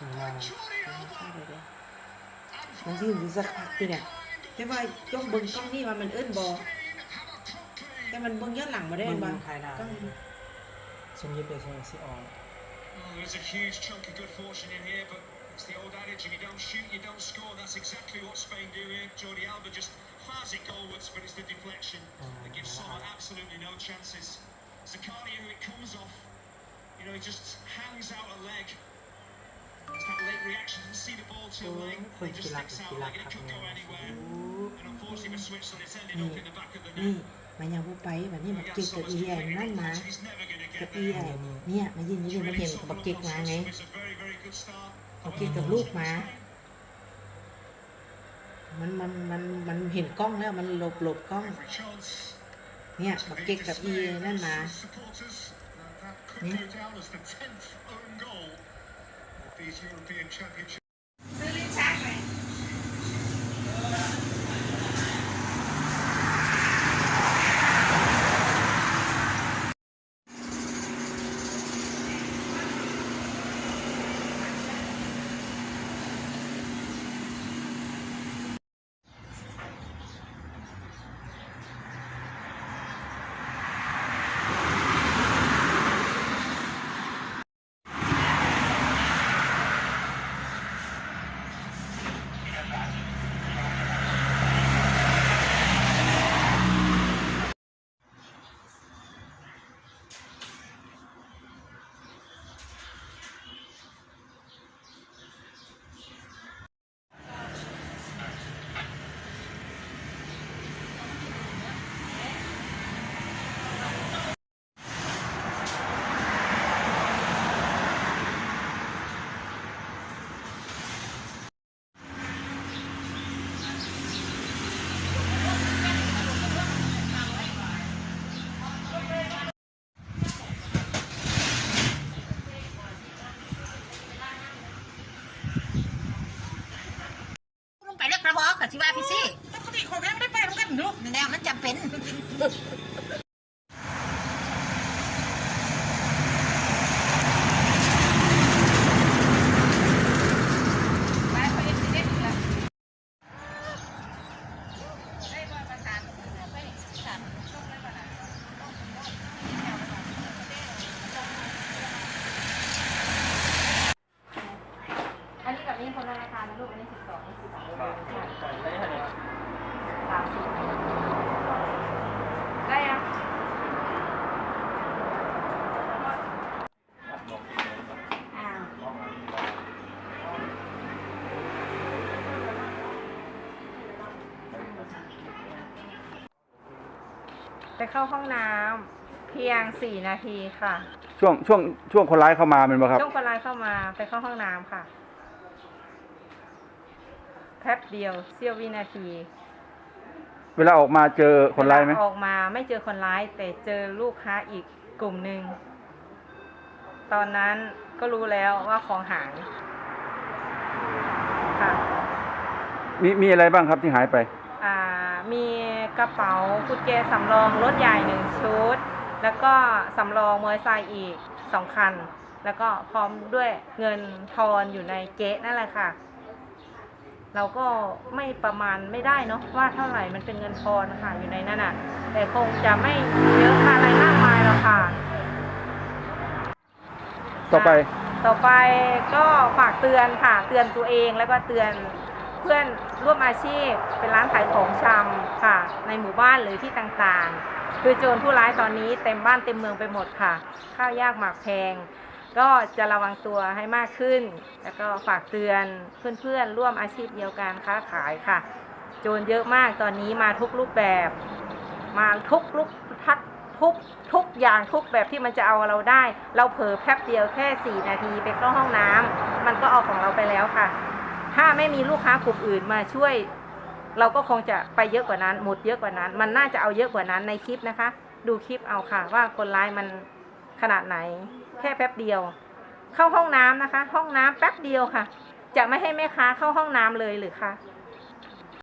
นี่นางมันยืนอยู่สักพักปีเนี่ยแต่ว่าจ้องเบิ่งกล้องนี่ว่ามันเอิ้นบอแต่มันเบิ่งย้อนหลังมาได้เบิ่งบ้างภายหน้าต้องฉันยิบไปใช่ไหมสิออก Oh, there's a huge chunk of good fortune in here, but it's the old adage: if you don't shoot, you don't score. That's exactly what Spain do here. Jordi Alba just fires it goalwards, but it's the deflection that gives Sommer absolutely no chances. Zakaria, who it comes off, you know, he just hangs out a leg. คน It กี just ฬา sticks กับ out กีฬา like it ครับ could เนี่ go ย anywhere. โอ้ And unfortunately, with Switzerland, it's ended up in the back of the นี่ net. มันยังบ่ไปแบบนี้บัก But เก็ก yeah, กับ Sommer's อีใหญ่ completely นั่นมา rocked. He's never going to กับ get อี there. ใหญ่เนี่ยมายืนอยู่นี่มันเห็นบักเก็กมาไง It's a very, very good start. บักเก็กกับลูกมามันมันมันมันเห็นกล้องแล้วมันหลบหลบกล้อง Every chance เนี่ย to บัก the เก็กกับอี dismay of นั่นมา Swiss supporters. Uh, these European Championships. ที่ว่าพี่ซี่ปกติคนไม่ได้ไปทำกันลูกนั่นแหละมันจำเป็น ไปเขาเอ็กซิเดนต์แล้วได้ว่าประสานไปสานช่วงนั้นก่อนนะอันนี้กับนี้คนละราคานะลูกอันนี้สิบสองสิบสองสามสิบได้ยัง อ้าว ไปเข้าห้องน้ำเพียงสี่นาทีค่ะ ช่วงช่วงช่วงคนร้ายเข้ามาเป็นป่ะครับ ช่วงคนร้ายเข้ามาไปเข้าห้องน้ำค่ะ แป๊บเดียวเสี้ยววินาทีเวลาออกมาเจอคนร้ายไหมเวลออกมาไม่เจอคนร้าย แต่เจอลูกค้าอีกกลุ่มหนึ่ง ตอนนั้นก็รู้แล้วว่าของหายค่ะ มีมีอะไรบ้างครับที่หายไป อ่ามี กระเป๋ากุญแจสำรองรถใหญ่หนึ่งชุด แล้วก็สำรองมอเตอร์ไซค์อีกสองคัน แล้วก็พร้อมด้วยเงินทอนอยู่ในเก๊ะนั่นแหละค่ะ เราก็ไม่ประมาณไม่ได้เนาะว่าเท่าไหร่มันเป็นเงินทอนค่ะอยู่ในนั้นอะ แต่คงจะไม่เยอะอะไรมากมายหรอกค่ะ ต่อไป ต่อไปก็ฝากเตือนค่ะ เตือนตัวเองแล้วก็เตือน เพื่อนร่วมอาชีพ เป็นร้านขายของชำค่ะ ในหมู่บ้านหรือที่ต่างๆ คือโจรผู้ร้ายตอนนี้เต็มบ้านเต็มเมืองไปหมดค่ะ ข้าวยากหมากแพง ก็จะระวังตัวให้มากขึ้น แล้วก็ฝากเตือนเพื่อนๆร่วมอาชีพเดียวกันค้าขายค่ะ โจรเยอะมากตอนนี้มาทุกรูปแบบ มาทุกลุกทักทุกทุกอย่างทุกแบบที่มันจะเอาเราได้ เราเผลอแป๊บเดียวแค่ 4 นาทีไปเข้าห้องน้ำมันก็เอาของเราไปแล้วค่ะ ถ้าไม่มีลูกค้ากลุ่มอื่นมาช่วย เราก็คงจะไปเยอะกว่านั้น หมดเยอะกว่านั้น มันน่าจะเอาเยอะกว่านั้นในคลิปนะคะ ดูคลิปเอาค่ะว่าคนร้ายมันขนาดไหน แค่แป๊บเดียว เข้าห้องน้ำนะคะ ห้องน้ำแป๊บเดียวค่ะ จะไม่ให้แม่ค้าเข้าห้องน้ำเลยหรือคะ